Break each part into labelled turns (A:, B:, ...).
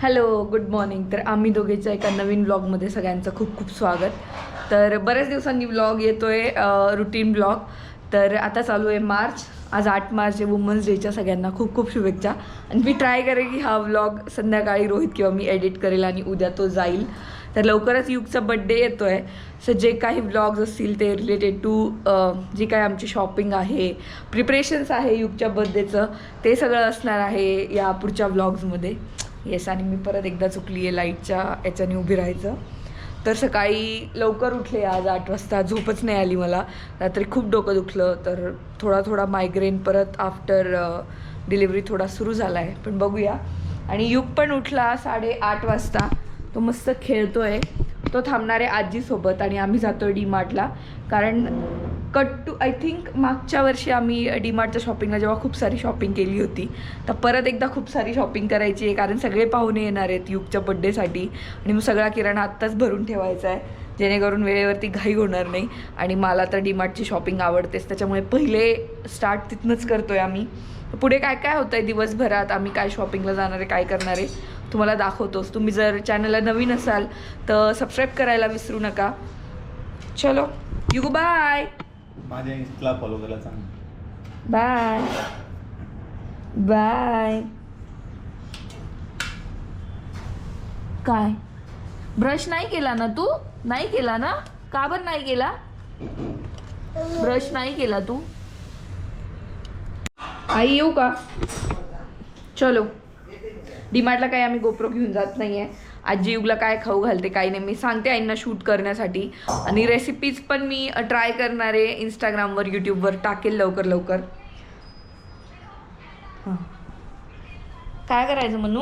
A: Hello good morning तर आम्ही दोघेच्या एका नवीन ब्लॉगमध्ये सगळ्यांचं खूप खूप स्वागत. तर बऱ्याच दिवसांनी ब्लॉग आहे रुटीन ब्लॉग तर आता चालू आहे मार्च. आज आठ मार्च आहे वुमन्स डेच्या सगळ्यांना खूप खूप शुभेच्छा. आणि मी ट्राय करेन की हा व्लॉग संध्याकाळी रोहित किंवा मी एडिट करेल आणि उद्या तो जाईल. तर लवकरच युगचा बड्डे येतो आहे सो जे काही ब्लॉग्स असतील ते रिलेटेड टू जी काही आमची शॉपिंग आहे प्रिपरेशन्स आहे युगच्या बड्डेचं ते सगळं असणार आहे या पुढच्या ब्लॉग्समध्ये येस आणि मी परत एकदा चुकली आहे लाईटच्या याच्याने उभी राहायचं. तर सकाळी लवकर उठले आज आठ वाजता झोपच नाही आली मला. रात्री खूप डोकं दुखलं तर थोडा थोडा मायग्रेन परत आफ्टर डिलिव्हरी थोडा सुरू झाला आहे पण बघूया. आणि युग पण उठला साडेआठ वाजता. तो मस्त खेळतो आहे तो थांबणार आहे आजीसोबत आणि आम्ही जातो आहे डी मार्टला कारण कट टू आय थिंक मागच्या वर्षी आम्ही डी मार्टच्या शॉपिंगला जेव्हा खूप सारी शॉपिंग केली होती तर परत एकदा खूप सारी शॉपिंग करायची आहे कारण सगळे पाहुणे येणार आहेत युगच्या बड्डेसाठी आणि मग सगळा किराणा आत्ताच भरून ठेवायचा आहे जेणेकरून वेळेवरती घाई होणार नाही आणि मला तर डी मार्टची शॉपिंग आवडतेच त्याच्यामुळे पहिले स्टार्ट तिथनंच आहे आम्ही. पुढे काय काय होतं आहे दिवसभरात? आम्ही काय शॉपिंगला जाणार आहे काय करणार आहे? तुम्हाला दाखवतोच. तुम्ही जर चॅनलला नवीन असाल तर सबस्क्राईब करायला विसरू नका. चलो यू बाय
B: माझ्या इंस्टाला फॉलो करायला सांग
A: बाय बाय काय? ब्रश नाही केला ना तू? नाही केला ना? का बरं नाही केला? ब्रश नाही केला तू? आई येऊ का? चलो. डीमार्टला काही आम्ही गोप्रो घेऊन जात नाहीये. आजी युगला काय खाऊ घालते काही नाही. मी सांगते आईंना शूट करण्यासाठी. आणि रेसिपीज पण मी ट्राय करणार आहे इंस्टाग्रामवर यूट्यूबवर टाकेल लवकर लवकर. हं. काय करायचं म्हणू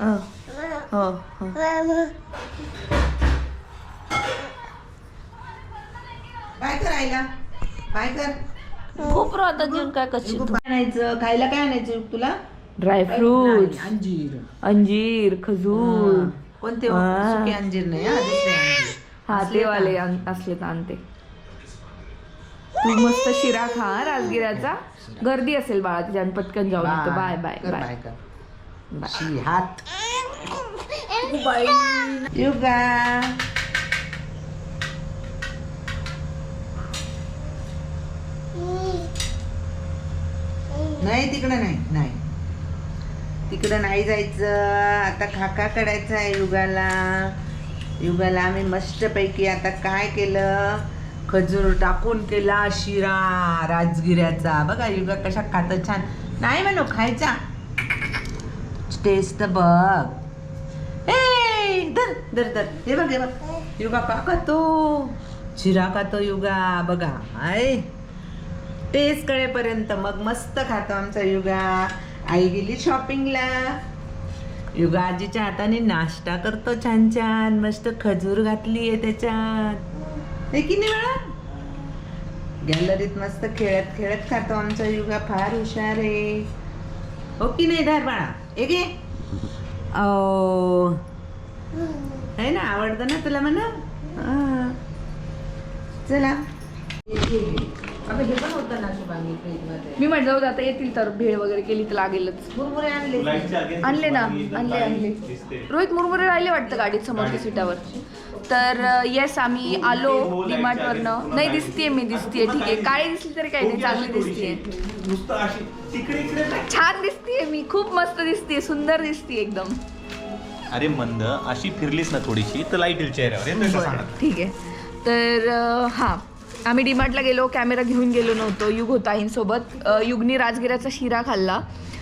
A: हं. हो हो.
C: काय करायला काय कर.
A: खूप राहतात जेवण काय कशी
C: काय आणायचं खायला काय आणायचं तुला?
A: ड्रायफ्रूट
C: अंजीर
A: अंजीर खजूर.
C: कोणते हो? सुके अंजीर नाही हा, दुसरे अंजीर.
A: हा
C: असले
A: ते? वाले आण- असले तर आणते तू मस्त शिरा खा हा, राजगिऱ्याचा गर्दी असेल बाळा तिच्या आम्ही पटकन जाऊन येतो बाय बाय
C: कर,
A: बाय
C: बाय कर.
A: बाय.
C: शी, हात युगा नाही तिकडं नाही नाही तिकडं नाही जायचं. आता खाका करायचा आहे युगाला. युगाला आम्ही मस्तपैकी आता काय केलं? खजूर टाकून केला शिरा राजगिऱ्याचा. बघा युगा कशा खातं छान. नाही म्हणू खायचा. टेस्ट बघ. ए धर धर धर. हे बघ हे बघ. युगा का खातो? शिरा खातो युगा. बघा आय टेस्ट कळेपर्यंत मग मस्त खातो आमचा युगा. आई गेली शॉपिंगला युगा आजीच्या हाताने नाश्ता करतो छान छान मस्त खजूर घातली आहे त्याच्यात. हे की नाही बाळा? गॅलरीत मस्त खेळत खेळत खातो आमचा युगा फार हुशार आहे. हो की नाही धार बाळा? एक आहे ना? आवडतं ना तुला म्हणा. चला. अगं हे पण होतं ना शुभांगी फ्रीजमध्ये.
A: मी म्हटलं जाऊ आता येतील तर भेळ वगैरे केली तर लागेलच.
C: मुरमुरे आणले.
A: आणले ना आणले आणले. रोहित मुरमुरे राहिले वाटतं गाडीत समोरच्या सीटावर तर येस आम्ही आलो डीमार्ट वरनं नाही दिसतीये मी दिसतीये ठीक आहे. काळी दिसली तरी काही नाही चांगली दिसतीये.
B: नुसतं अशी तिकडे इकडे नाही.
A: छान दिसतीये मी खूप मस्त दिसतीये सुंदर दिसतीये एकदम.
B: अरे मंद अशी फिरलीस ना थोडीशी तर लाइट येईल चेहऱ्यावर?
A: ठीक आहे. तर हां. आम्ही डीमार्टला गेलो कॅमेरा घेऊन गेलो नव्हतो युग होता आईंसोबत युगनी राजगिऱ्याचा शिरा खाल्ला.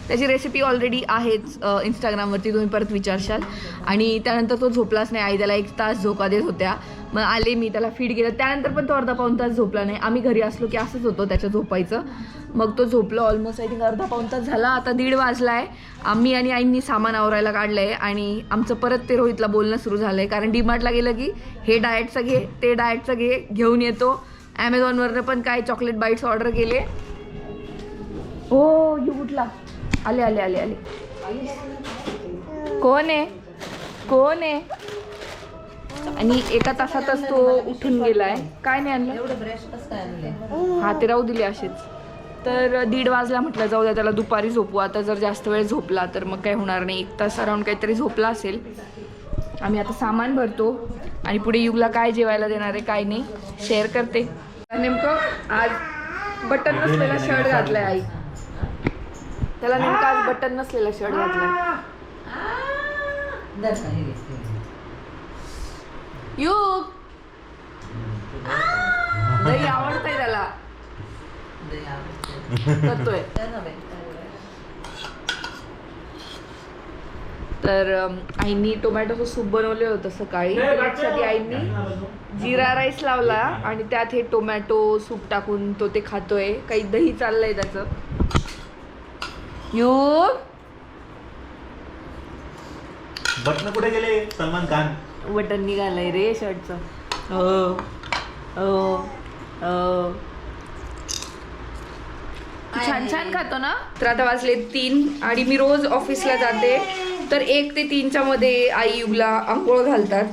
A: त्याची रेसिपी ऑलरेडी आहेच इंस्टाग्रामवरती तुम्ही परत विचारशाल. आणि त्यानंतर तो झोपलाच नाही आई त्याला एक तास झोका देत होत्या. मग आले मी त्याला फीड केलं. त्यानंतर पण तो अर्धा पाऊन तास झोपला नाही. आम्ही घरी असलो की असंच होतो त्याच्या झोपायचं. मग तो झोपलो ऑलमोस्ट आय थिंक अर्धा पाऊन तास झाला. आता दीड वाजला आहे आम्ही आणि आईंनी सामान आवरायला काढलं आहे आणि आमचं परत ते रोहितला बोलणं सुरू झालं आहे कारण डीमार्टला गेलं की हे डाएटचं घे ते डाएटचं घे घेऊन येतो. ॲमेझॉनवरनं पण काय चॉकलेट बाईट्स ऑर्डर केले. हो यू कुठला आले आले आले आले. कोण आहे? कोण आहे? आणि एका तासातच तो उठून गेलाय. काय नाही आणलं?
C: काय
A: हा ते राहू दिले असेच. तर दीड वाजला म्हटलं जाऊ द्या त्याला दुपारी झोपू. आता जर जास्त वेळ झोपला तर मग काही होणार नाही. एक तास अराऊंड काहीतरी झोपला असेल. आम्ही आता सामान भरतो. आणि पुढे युगला काय जेवायला देणार आहे काय नाही शेअर करते. नेमकं आज बटन नसलेला शर्ट घातलाय आई. त्याला नेमकं आज बटन नसलेला शर्ट घातलाय. युग! दही आवडतंय त्याला. करतोय. तर आईनी टोमॅटोचं सूप बनवलं होतं सकाळी. त्याच्यासाठी आईनी जिरा राईस लावला आणि त्यात हे टोमॅटो सूप टाकून तो ते खातोय. काही दही चाललंय त्याचं. युग
B: बटन कुठे गेले? सलमान खान.
A: बटन निघालंय रे शर्टचं. हो छान छान खातो ना? तर आता वाजले तीन आणि मी रोज ऑफिसला जाते. तर एक ते तीनच्या मध्ये आई युगला आंघोळ घालतात.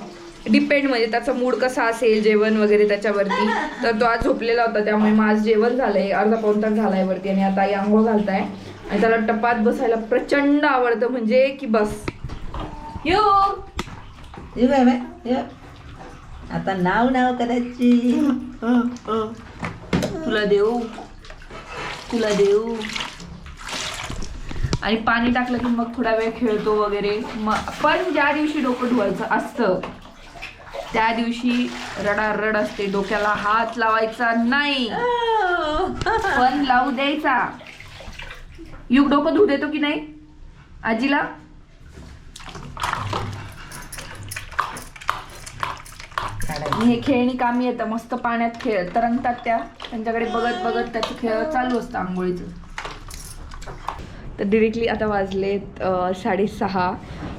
A: डिपेंड म्हणजे त्याचा मूड कसा असेल जेवण वगैरे त्याच्यावरती. तर तो आज झोपलेला होता त्यामुळे मग आज जेवण झालंय. अर्धा पाऊन तास झालाय वरती आणि आता आई आंघोळ घालताय. आणि त्याला टपात बसायला प्रचंड आवडतं म्हणजे की बस.
C: ये. आता नाव नाव करायची.
A: तुला देऊ. तुला देऊ. आणि पाणी टाकलं की मग थोडा वेळ खेळतो वगैरे. मग पण ज्या दिवशी डोकं धुवायचं असतं त्या दिवशी रडारड असते. डोक्याला हात लावायचा नाही. पण लावू द्यायचा. युग डोकं धुऊ देतो की नाही? आजीला? हे खेळणी कामी येतं. मस्त पाण्यात खेळ तरंगतात त्या. त्यांच्याकडे बघत बघत त्याचं खेळ चालू असतं आंघोळीचं. तर डिरेक्टली आता वाजलेत साडेसहा.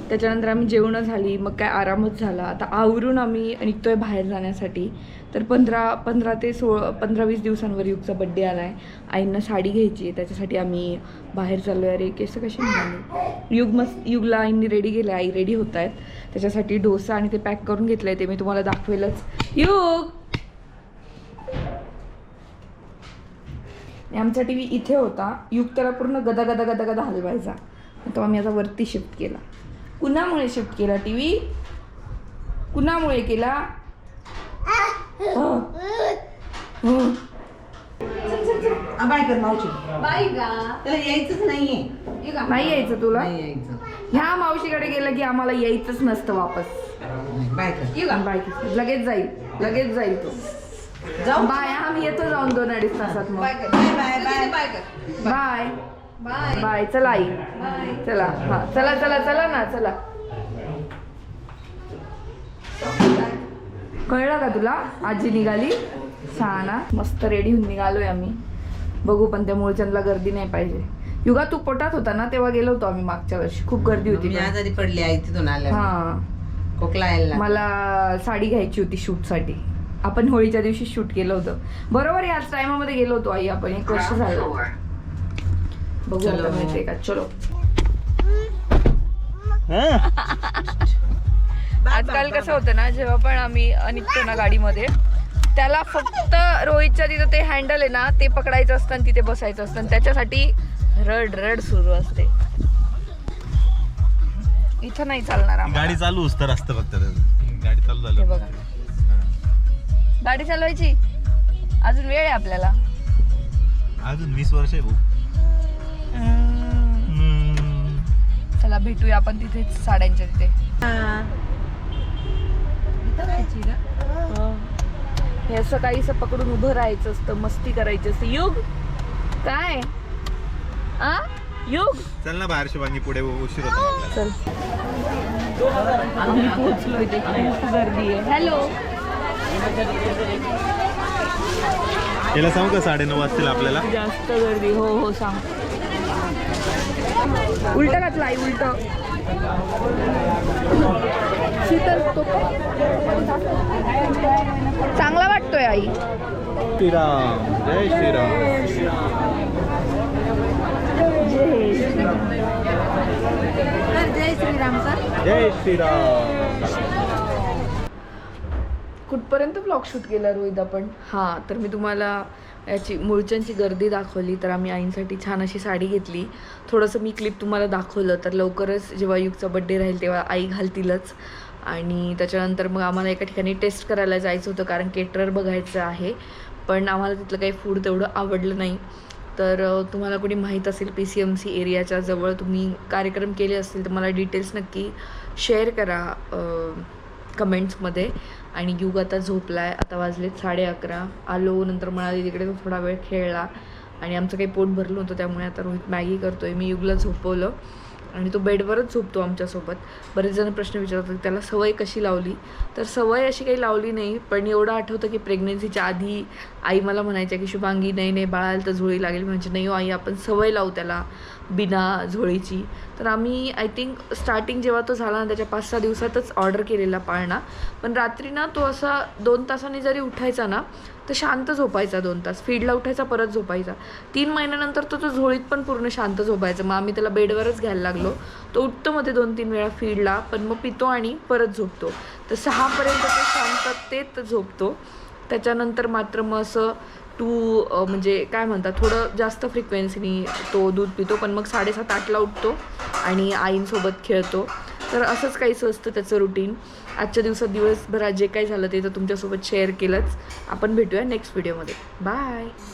A: त्याच्यानंतर आम्ही जेवणं झाली मग काय आरामच झाला. आता आवरून आम्ही निघतोय बाहेर जाण्यासाठी. तर पंधरा पंधरा ते सोळ पंधरा वीस दिवसांवर युगचा बड्डे आला आहे आईंना साडी घ्यायची आहे त्याच्यासाठी आम्ही बाहेर चाललो आहे अरे केस कसे निघाली? युग मस्त युगला आईंनी रेडी केलं आई रेडी होत आहेत त्याच्यासाठी डोसा आणि ते पॅक करून घेतलं आहे ते मी तुम्हाला दाखवेलच. युग! आमचा टी व्ही इथे होता. युग त्याला पूर्ण गदा गदा गदा गदा हलवायचा. तो आम्ही आता वरती शिफ्ट केला. कुणामुळे शिफ्ट केला टी व्ही कुणामुळे केला? हं. हं.
C: बाय कर मावशी. त्याला यायचंच नाहीये.
A: नाही यायचं तुला?
C: नाही यायचं.
A: ह्या मावशीकडे गेलं की आम्हाला यायचंच नसतं वापस.
C: बाय कर.
A: बाय लगेच जाईल. लगेच जाईल तो.
C: जाऊ.
A: बाय आम्ही येतो जाऊन दोन अडीच तासात मग.
C: Bye bye bye
A: bye. Bye चला आई. चला हा चला चला चला ना चला. कळलं का तुला? आजी निघाली. छान हा. मस्त रेडी होऊन निघालोय आम्ही. बघू पण त्या मुळचंदला गर्दी नाही पाहिजे. युगा तू पोटात होता ना तेव्हा गेलो होतो आम्ही मागच्या वर्षी. खूप गर्दी होती.
C: आजारी पडली आई तिथून आल्या
A: हा.
C: लागला.
A: मला साडी घ्यायची होती शूटसाठी. आपण होळीच्या दिवशी शूट केलं होतं. बरोबर याच टायमामध्ये गेलो होतो आई आपण एक वर्ष झालं. बघू
C: चलो.
A: आता मिळते का? चलो. आजकाल कसं होतं ना जेव्हा पण आम्ही निघतो ना गाडीमध्ये त्याला फक्त रोहितच्या तिथं ते हँडल आहे ना ते पकडायचं असतं आणि तिथे बसायचं असतं. आणि त्याच्यासाठी रड रड सुरू असते. इथं नाही चालणार.
B: गाडी चालू तर असतं फक्त. गाडी चालू
A: हे
B: झालं
A: बघा गाडी चालवायची? अजून वेळ आहे आपल्याला.
B: अजून वीस वर्ष आहे भाऊ.
A: चला भेटूया आपण तिथेच साड्यांच्या तिथे. हे असं काही असं पकडून उभं राहायचं असतं मस्ती करायची असते. युग? काय? आ? युग?
B: चल ना बाहेर शिवांगी पुढे उशीर होतो.
A: चल. आम्ही पोहोचलो इथे. खूप गर्दी आहे. हॅलो
B: याला सांगू का साडेनऊ वाजतील आपल्याला?
A: जास्त गर्दी. हो हो सांग. उलट घातलं आई उलट. शीतल तो चांगला वाटतोय आई.
B: श्रीराम. जय श्रीराम.
A: जय श्रीराम.
C: जय श्रीराम सर
B: जय श्रीराम.
A: कुठपर्यंत ब्लॉग शूट केला रोहित आपण? हां तर मी तुम्हाला याची मुळच्यांची गर्दी दाखवली तर आम्ही आईंसाठी छान अशी साडी घेतली. थोडंसं मी क्लिप तुम्हाला दाखवलं तर लवकरच जेव्हा युगचा बड्डे राहील तेव्हा आई घालतीलच. आणि त्याच्यानंतर मग आम्हाला एका ठिकाणी टेस्ट करायला जायचं होतं कारण केटरर बघायचं आहे. पण आम्हाला तिथलं काही फूड तेवढं आवडलं नाही. तर तुम्हाला कोणी माहीत असेल पी सी एम सी एरियाच्या जवळ तुम्ही कार्यक्रम केले असतील तर मला डिटेल्स नक्की शेअर करा कमेंट्समध्ये आणि युग आता झोपला आहे आता वाजलेत साडे अकरा. आलो नंतर म्हणाली तिकडे तो थोडा वेळ खेळला. आणि आमचं काही पोट भरलं होतं त्यामुळे आता रोहित मॅगी करतो आहे मी युगला झोपवलं. आणि तो बेडवरच झोपतो आमच्यासोबत. बरेच जण प्रश्न विचारतात त्याला सवय कशी लावली? तर सवय अशी काही लावली नाही पण एवढं आठवतं की प्रेग्नेन्सीच्या आधी आई मला म्हणायच्या की शुभांगी नाही नाही बाळाला तर झोळी लागेल. म्हणजे नाही हो आई आपण सवय लावू त्याला बिना झोळीची. तर आम्ही आय थिंक स्टार्टिंग जेव्हा तो झाला ना त्याच्या पाच सहा दिवसातच ऑर्डर केलेला पाळणा. पण रात्री ना तो असा दोन तासांनी जरी उठायचा ना तर शांत झोपायचा दोन तास. फीडला उठायचा परत झोपायचा. तीन महिन्यानंतर तो तो झोळीत पण पूर्ण शांत झोपायचा. मग आम्ही त्याला बेडवरच घ्यायला लागलो. तो उठतो मध्ये दोन तीन वेळा फीडला पण मग पितो आणि परत झोपतो. तर सहापर्यंत तो शांततेत झोपतो. त्याच्यानंतर मात्र मग असं टू म्हणजे काय म्हणतात थोडं जास्त फ्रिक्वेन्सीनी तो दूध पितो पण मग साडेसात आठला उठतो आणि आईंसोबत खेळतो. तर असंच काहीच असतं त्याचं रुटीन आजच्या दिवसात दिवसभरात जे काही झालं ते तर तुमच्यासोबत शेअर केलंच. आपण भेटूया नेक्स्ट व्हिडिओमध्ये बाय